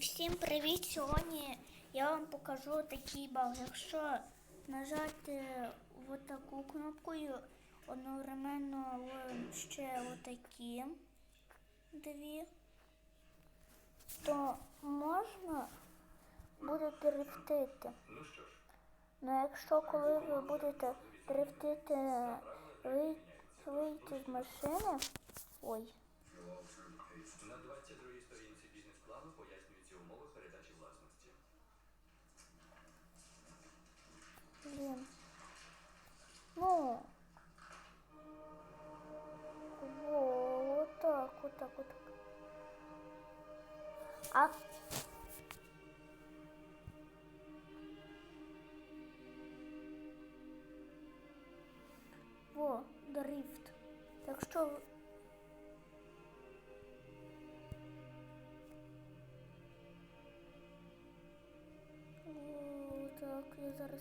всім привіт! Сьогодні я вам покажу такий баг. Якщо нажати в таку кнопкою, одновременно ще отакі дві, то можна буде дрифтити. Ну якщо коли ви будете дрифтити, вийти з машини. Ой. Вот так, вот. А. Во, дрифт. Так ви- О, так, я зараз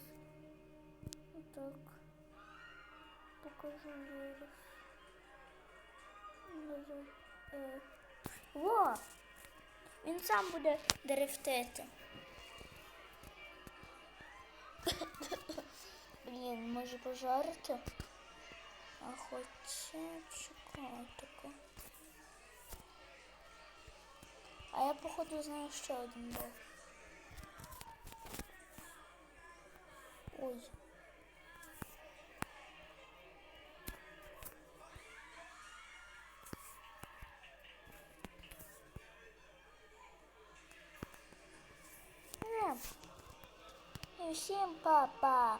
так покажу зараз. Е. Во! Він сам буде дрифтити. Блін, може пожарити? А хоча чекати. А я походу знаю ще один був. Ой. 不信爸爸。